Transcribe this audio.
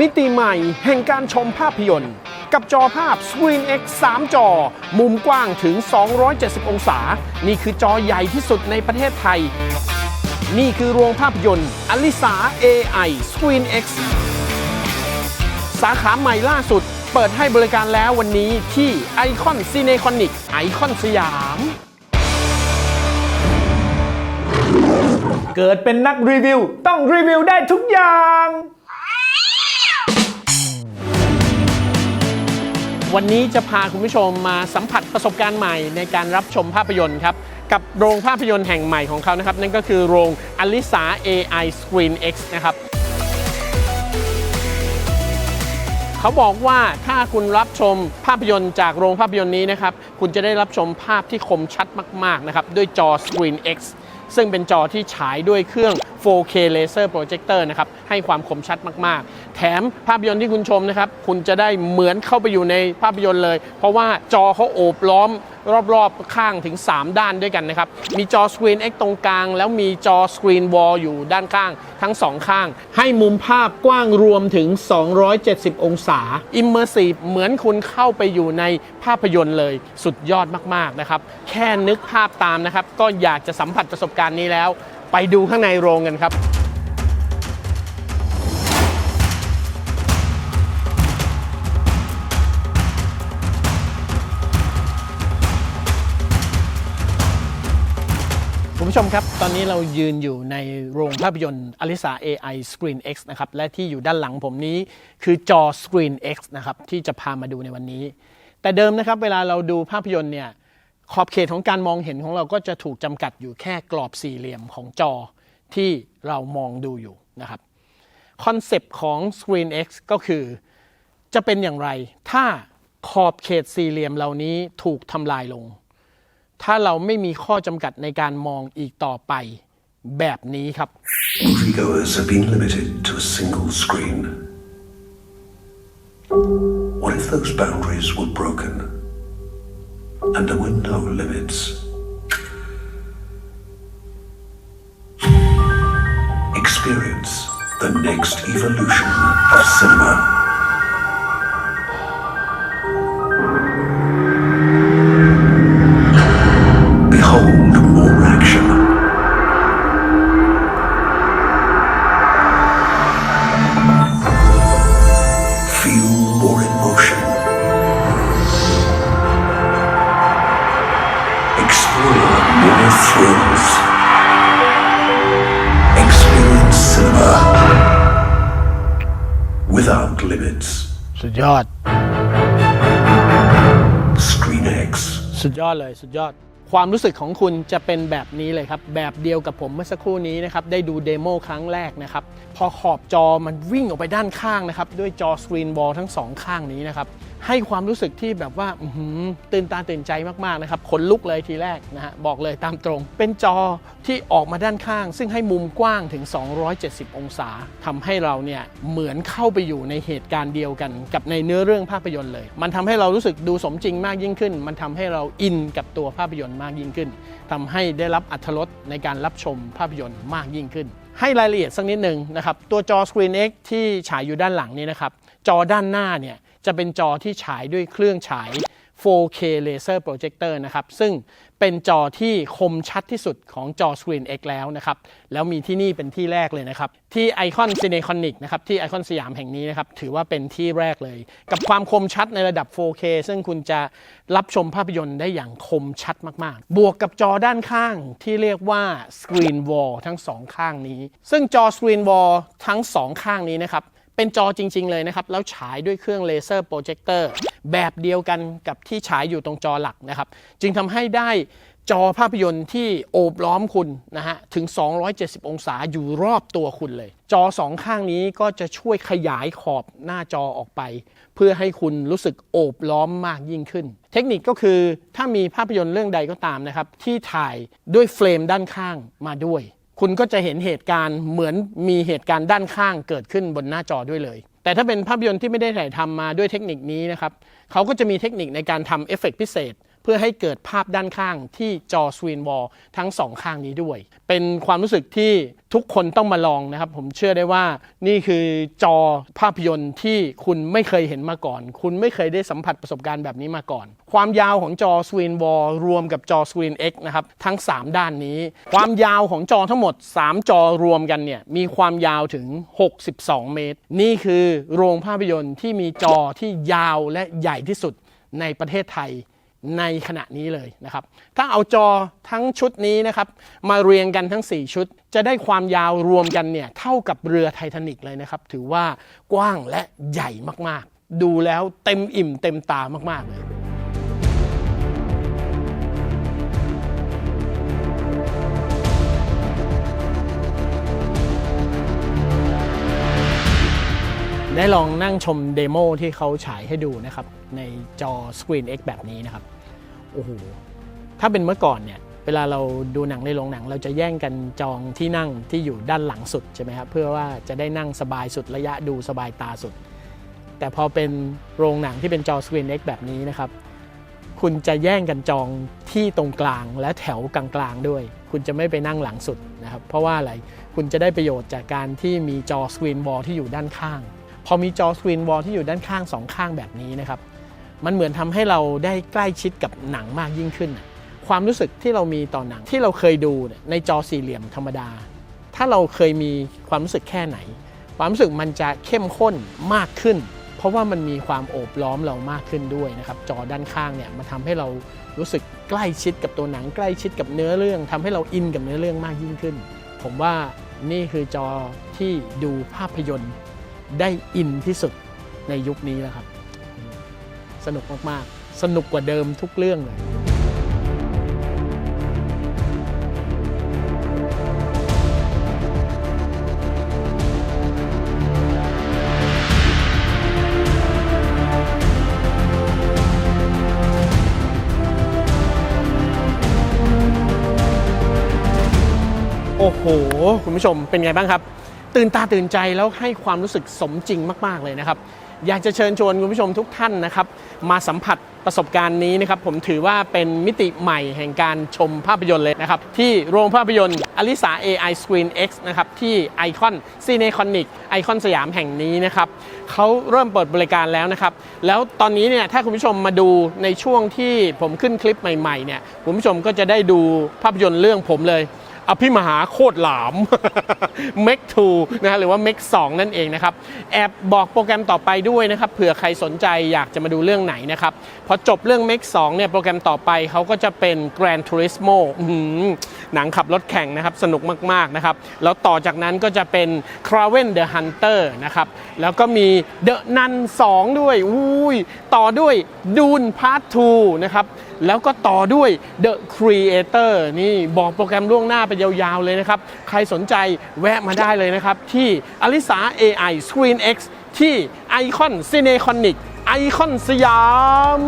มิติใหม่แห่งการชมภาพยนตร์ กับจอภาพ Screen X 3 จอ มุมกว้างถึง 270 องศา นี่คือจอใหญ่ที่สุดในประเทศไทย นี่คือโรงภาพยนตร์อลิสา AI Screen X สาขาใหม่ล่าสุด เปิดให้บริการแล้ววันนี้ที่ไอคอนซีเนคอนิกไอคอนสยามเกิดเป็นนักรีวิว ต้องรีวิวได้ทุกอย่าง วันนี้จะพาคุณผู้ชมมาสัมผัสประสบการณ์ใหม่ในการรับชมภาพยนตร์ครับ กับโรงภาพยนตร์แห่งใหม่ของเขานะครับ นั่นก็คือโรงอลิสา AI Screen X นะครับเขาบอกว่าถ้าคุณรับชมภาพยนตร์จากโรงภาพยนตร์นี้นะครับ คุณจะได้รับชมภาพที่คมชัดมาก ๆ นะครับ ด้วยจอ Screen X ซึ่งเป็นจอที่ฉายด้วยเครื่อง 4K Laser Projector นะครับ ให้ความคมชัดมาก ๆ แถมภาพยนตร์ที่คุณชมนะครับ คุณจะได้เหมือนเข้าไปอยู่ในภาพยนตร์เลย เพราะว่าจอเขาโอบล้อมรอบๆข้างถึง 3 ด้านด้วยกันนะครับ มีจอ Screen X ตรงกลาง แล้วมีจอ Screen Wall อยู่ด้านข้าง ทั้ง 2 ข้าง ให้มุมภาพกว้างรวมถึง 270 องศา Immersive เหมือนคุณเข้าไปอยู่ในภาพยนตร์เลย สุดยอดมากๆนะครับ แค่นึกภาพตามนะครับ ก็อยากจะสัมผัสประสบการณ์นี้แล้ว ไปดูข้างในโรงกันครับ คุณผู้ชมครับ ตอนนี้เรายืนอยู่ในโรงภาพยนตร์อลิสา AI Screen X นะครับ และที่อยู่ด้านหลังผมนี้คือจอ Screen X นะครับ ที่จะพามาดูในวันนี้ แต่เดิมนะครับ เวลาเราดูภาพยนตร์เนี่ย ขอบเขตของการมองเห็นของเราก็จะถูกจำกัดอยู่แค่กรอบสี่เหลี่ยมของจอที่เรามองดูอยู่นะครับ คอนเซปต์ของ Screen X ก็คือจะเป็นอย่างไร ถ้าขอบเขตสี่เหลี่ยมเหล่านี้ถูกทำลายลง ถ้าเราไม่มีข้อจำกัดในการมองอีกต่อไปแบบนี้ครับ Moviegoers have been limited to a single screen. What if those boundaries were broken and there were no limits? Experience the next evolution of cinema. Limits. สุดยอด Screen X. สุดยอดเลยสุดยอด ความรู้สึกของคุณจะเป็นแบบนี้เลยครับ แบบเดียวกับผมเมื่อสักครู่นี้นะครับ ได้ดูเดโมครั้งแรกนะครับ พอขอบจอมันวิ่งออกไปด้านข้างนะครับ ด้วยจอสกรีนบอลทั้งสองข้างนี้นะครับ ให้ความรู้สึกที่แบบว่าตื่นตาตื่นใจมากๆนะครับขนลุกเลยทีแรกนะฮะบอกเลยตามตรง เป็นจอที่ออกมาด้านข้าง ซึ่งให้มุมกว้างถึง 270 องศาทำให้เราเนี่ยเหมือนเข้าไปอยู่ในเหตุการณ์เดียวกัน กับในเนื้อเรื่องภาพยนตร์เลย มันทำให้เรารู้สึกดูสมจริงมากยิ่งขึ้น มันทำให้เราอินกับตัวภาพยนตร์มากยิ่งขึ้นทำให้ได้รับอรรถรสในการรับชมภาพยนตร์มากยิ่งขึ้น ให้รายละเอียดสักนิดหนึ่งนะครับ ตัวจอ Screen X ที่ฉายอยู่ด้านหลังนี้นะครับ จอด้านหน้าเนี่ยจะเป็นจอที่ฉายด้วยเครื่องฉาย 4K Laser Projector นะครับ ซึ่งเป็นจอที่คมชัดที่สุดของจอ Screen X แล้วนะครับ แล้วมีที่นี่เป็นที่แรกเลยนะครับ ที่ไอคอนซีเนคอนิกนะครับ ที่ไอคอนสยามแห่งนี้นะครับ ถือว่าเป็นที่แรกเลย กับความคมชัดในระดับ 4K ซึ่งคุณจะรับชมภาพยนตร์ได้อย่างคมชัดมาก ๆ บวกกับจอด้านข้างที่เรียกว่า Screen Wall ทั้งสองข้างนี้ ซึ่งจอ Screen Wall ทั้งสองข้างนี้นะครับเป็นจอจริง ๆ เลยนะครับ แล้วฉายด้วยเครื่องเลเซอร์โปรเจคเตอร์ แบบเดียวกันกับที่ฉายอยู่ตรงจอหลักนะครับ จึงทำให้ได้จอภาพยนตร์ที่โอบล้อมคุณนะฮะถึง 270 องศาอยู่รอบตัวคุณเลย จอสองข้างนี้ก็จะช่วยขยายขอบหน้าจอออกไป เพื่อให้คุณรู้สึกโอบล้อมมากยิ่งขึ้น เทคนิคก็คือถ้ามีภาพยนตร์เรื่องใดก็ตามนะครับ ที่ถ่ายด้วยเฟรมด้านข้างมาด้วย คุณก็จะเห็นเหตุการณ์เหมือนมีเหตุการณ์ด้านข้างเกิดขึ้นบนหน้าจอด้วยเลย แต่ถ้าเป็นภาพยนตร์ที่ไม่ได้ถ่ายทำมาด้วยเทคนิคนี้นะครับเขาก็จะมีเทคนิคในการทำเอฟเฟกต์พิเศษ เพื่อให้เกิดภาพด้านข้างที่จอสกรีนวอลทั้งสองข้างนี้ด้วย เป็นความรู้สึกที่ทุกคนต้องมาลองนะครับ ผมเชื่อได้ว่านี่คือจอภาพยนตร์ที่คุณไม่เคยเห็นมาก่อน คุณไม่เคยได้สัมผัสประสบการณ์แบบนี้มาก่อน ความยาวของจอสกรีนวอลรวมกับจอสกรีน X นะครับทั้ง 3 ด้านนี้ ความยาวของจอทั้งหมด 3 จอรวมกันเนี่ยมีความยาวถึง 62 เมตร นี่คือโรงภาพยนตร์ที่มีจอที่ยาวและใหญ่ที่สุดในประเทศไทย ในขณะนี้เลยนะครับ ถ้าเอาจอทั้งชุดนี้นะครับ มาเรียงกันทั้ง 4 ชุด จะได้ความยาวรวมกันเนี่ยเท่ากับเรือไททานิกเลยนะครับ ถือว่ากว้างและใหญ่มากๆ ดูแล้วเต็มอิ่มเต็มตามากๆเลย ได้ลองนั่งชมเดโมที่เขาฉายให้ดูนะครับ ในจอ Screen X แบบนี้นะครับ โอ้โห ถ้าเป็นเมื่อก่อนเนี่ย เวลาเราดูหนังในโรงหนัง เราจะแย่งกันจองที่นั่งที่อยู่ด้านหลังสุดใช่ไหมครับ เพื่อว่าจะได้นั่งสบายสุดระยะดูสบายตาสุด แต่พอเป็นโรงหนังที่เป็นจอ Screen X แบบนี้นะครับ คุณจะแย่งกันจองที่ตรงกลางและแถวกลางๆด้วย คุณจะไม่ไปนั่งหลังสุดนะครับ เพราะว่าอะไร คุณจะได้ประโยชน์จากการที่มีจอสกรีนวอลที่อยู่ด้านข้าง พอมีจอสกรีนวอลที่อยู่ด้านข้างสองข้างแบบนี้นะครับ มันเหมือนทำให้เราได้ใกล้ชิดกับหนังมากยิ่งขึ้น ความรู้สึกที่เรามีต่อหนังที่เราเคยดูในจอสี่เหลี่ยมธรรมดา ถ้าเราเคยมีความรู้สึกแค่ไหน ความรู้สึกมันจะเข้มข้นมากขึ้น เพราะว่ามันมีความโอบล้อมเรามากขึ้นด้วยนะครับ จอด้านข้างเนี่ยมันทำให้เรารู้สึกใกล้ชิดกับตัวหนัง ใกล้ชิดกับเนื้อเรื่องทำให้เราอินกับเนื้อเรื่องมากยิ่งขึ้น ผมว่านี่คือจอที่ดูภาพยนตร์ ได้อินที่สุดในยุคนี้แล้วครับ สนุกมากๆ สนุกกว่าเดิมทุกเรื่องเลยโอ้โห คุณผู้ชมเป็นไงบ้างครับ ตื่นตาตื่นใจแล้วให้ความรู้สึกสมจริงมาก ๆ เลยนะครับ อยากจะเชิญชวนคุณผู้ชมทุกท่านนะครับ มาสัมผัสประสบการณ์นี้นะครับ ผมถือว่าเป็นมิติใหม่แห่งการชมภาพยนตร์เลยนะครับ ที่โรงภาพยนตร์อลิสา AI Screen X นะครับ ที่ไอคอนซีเนคอนิกไอคอนสยามแห่งนี้นะครับเขาเริ่มเปิดบริการแล้วนะครับ แล้วตอนนี้เนี่ยถ้าคุณผู้ชมมาดูในช่วงที่ผมขึ้นคลิปใหม่ๆเนี่ยคุณผู้ชมก็จะได้ดูภาพยนตร์เรื่องผมเลย อภิมหาโคตรหลามเมก2นะฮะหรือว่าเมก2นั่นเองนะครับ แอบบอกโปรแกรมต่อไปด้วยนะครับเผื่อใครสนใจอยากจะมาดูเรื่องไหนนะครับพอจบเรื่องเมก2เนี่ยโปรแกรมต่อไปเขาก็จะเป็น Gran Turismo อื หนังขับรถแข่งนะครับสนุกมากๆนะครับแล้วต่อจากนั้นก็จะเป็น Craven the Hunter นะครับแล้วก็มี The Nun 2 ด้วยอุ้ยต่อด้วย Dune Part 2นะครับแล้วก็ต่อด้วย The Creator นี่บอกโปรแกรมล่วงหน้าไปยาวๆเลยนะครับ ใครสนใจแวะมาได้เลยนะครับ ที่อลิสา AI Screen X ที่ไอคอน c i n e c o n i c ไอคอนสยาม